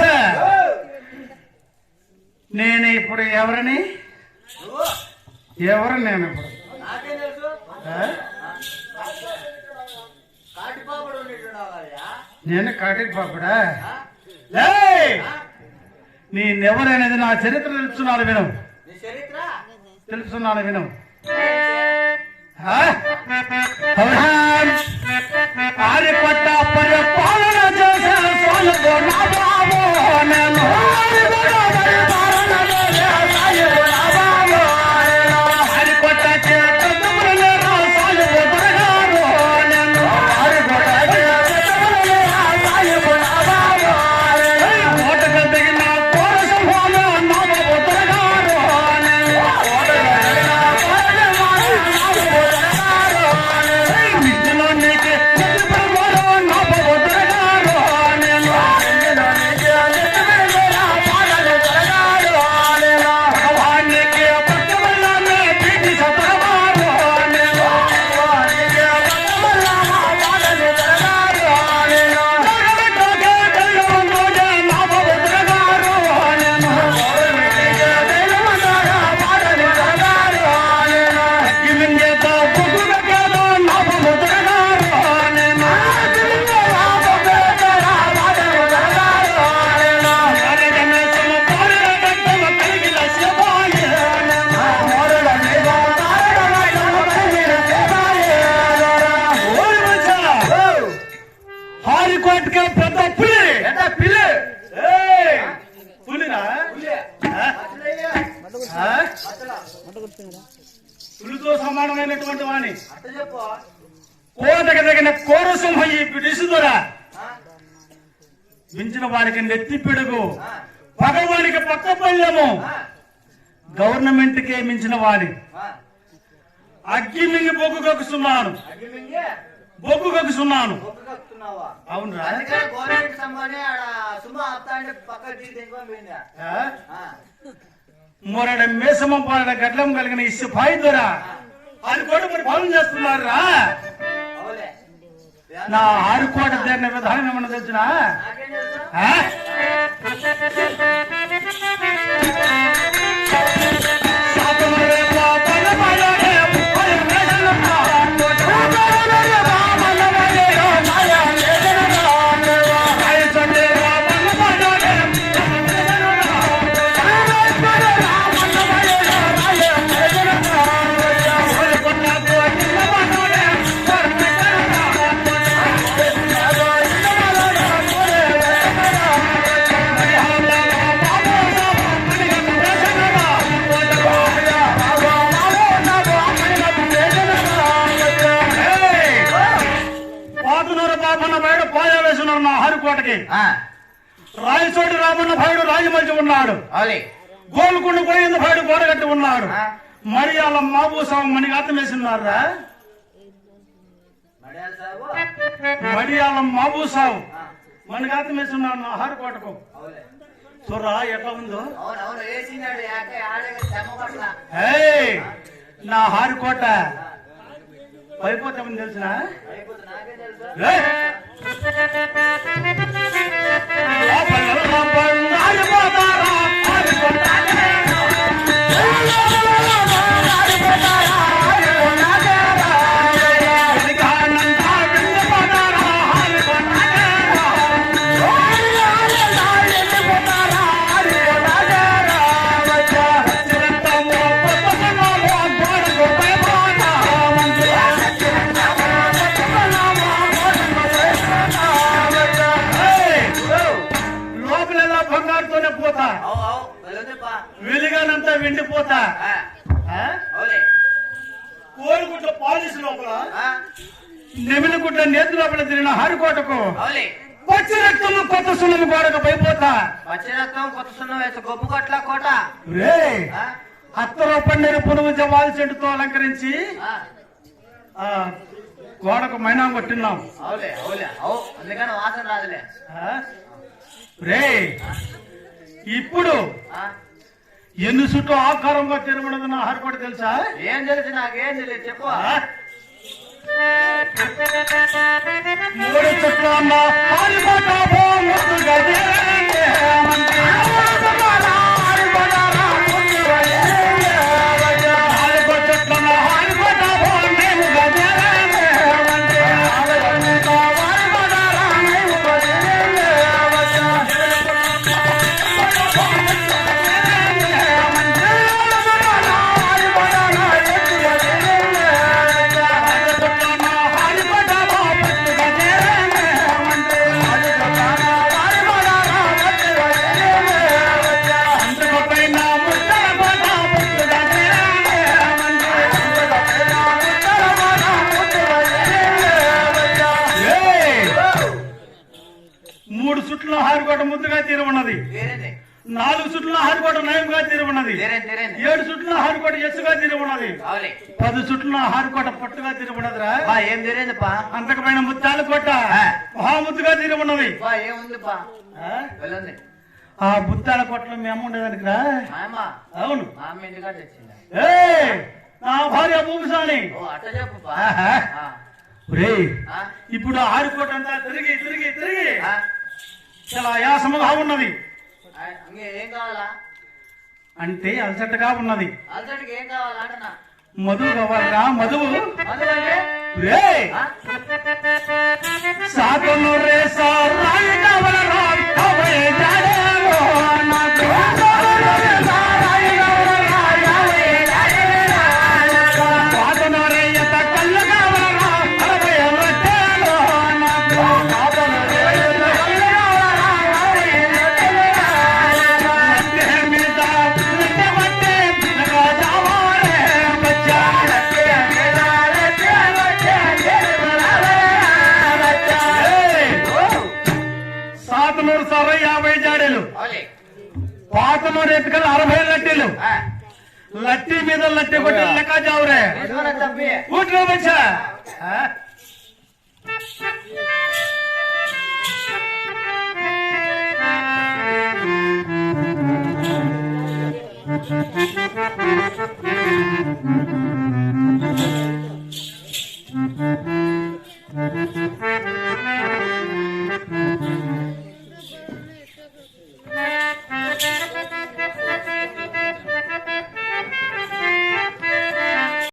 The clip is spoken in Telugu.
ఓయ్ నేను ఇప్పుడు ఎవరిని? ఎవరు నేను ఇప్పుడు? నేను కాటికి పాపడా? ఆ? నేనెవరనేది నా చరిత్ర తెలుస్తున్నాను విను. తెలుస్తున్నాను విను. ఆరిపట్ట అబ్రహాం సమానమైనటువంటి వాణి అట్ట చెప్పు కోటకు తగిన కోరసింహ ఈ పిడిసుదొరా ఆ? మించిన వారికి నెత్తి పిడుగు ఆ? భగవానికి పక్క ఆ? గవర్నమెంట్ కే మించిన వాణి? అగ్గి మింగి బొగ్గు కక్కుతున్నాను బొగ్గు కక్కుతున్నాను? ఆ. మొరడ మేసమం పాలన గడ్లం కలిగిన ఈ సిపాయి దొర అది కూడా మరి పాలన చేస్తున్నారు రా నా ఆరుకోట తీరిన విధానం ఏమన్నా తెలిసిన? ఆ, రాయచోటి రామన్న భయుడు రాజమల్చి ఉన్నాడు. గోల్కొండ పోయింది భయుడు గోడగట్టి ఉన్నాడు. మరి అలా మాబూసావు మణిగాతం వేసున్నారా మడియాల సాబు? మడియాల మాబూసావు ఆ, మణిగాతం వేసున్నాడు నా హరికోటకు అవులే. చూడరా ఎట్లా ఉందో? నా హారికోట పైపోతామని తెలిసిన అయిపోతుంది నాకేం నెమిలిగుడ్డ నేతి లోపల తిరిగిన హరికోటకు పచ్చి రక్తము కొత్త సున్నము గోడకు పైపోతా. పచ్చిరత్నం కొత్త సున్నం వేసి గొప్ప కొట్ల కోట. రే అత్తలో పండిన పునుగు జవాలు చెట్టుతో అలంకరించి ఆ, గోడకు మైనా కొట్టినాం అవులే అవులే. అవు అందుకని వాసన రాదులే? రే ఇప్పుడు ఎన్ని చుట్టూ ఆకారంగా తిరగడదు నా హరికోట తెలుసా? ఏం తెలుసు నాకేం తెలియదు చెప్పు. ఆ? మూడు చుట్ల హారికోట పో హారికోట ముద్దుగా తీరమన్నది నాలుగు చుట్ల హారికోట నయంగా తీరమన్నది ఏడు చుట్ల హారికోట ఎస్సుగా తీరమన్నది పది చుట్ల హారికోట పట్టుగా తీరమన్నదిరా ఏం వేరేంది పా అంతకమైన ముత్యాల కోట మహాముద్దుగా తీరమన్నది ఆ? వెళ్ళండి. ఆ ముత్యాల కోటలో మేము ఉండేదానికిరా? మా అమ్మ అవును నా భార్య భూమిసాని. ఇప్పుడు ఆరుకోట అంతా తిరిగి తిరిగి తిరిగి. చాలా ఆయాసముగా ఉన్నది. ఏం కావాలా? అంటే అలసటగా ఉన్నది. అల్సడికి ఏం కావాలా మధువు కావాలరా మధువు. రే! సారాయి ನಾವೇ ಲಟ್ಟಿ ಲಟ್ಟಿ ಬೀದ ಲಟ್ಟಿ ಕೊಟ್ಟ ಲೆಕ್ಕಾಜ ಅವ್ರೆ. ಊಟ ಮನುಷ್ಯ.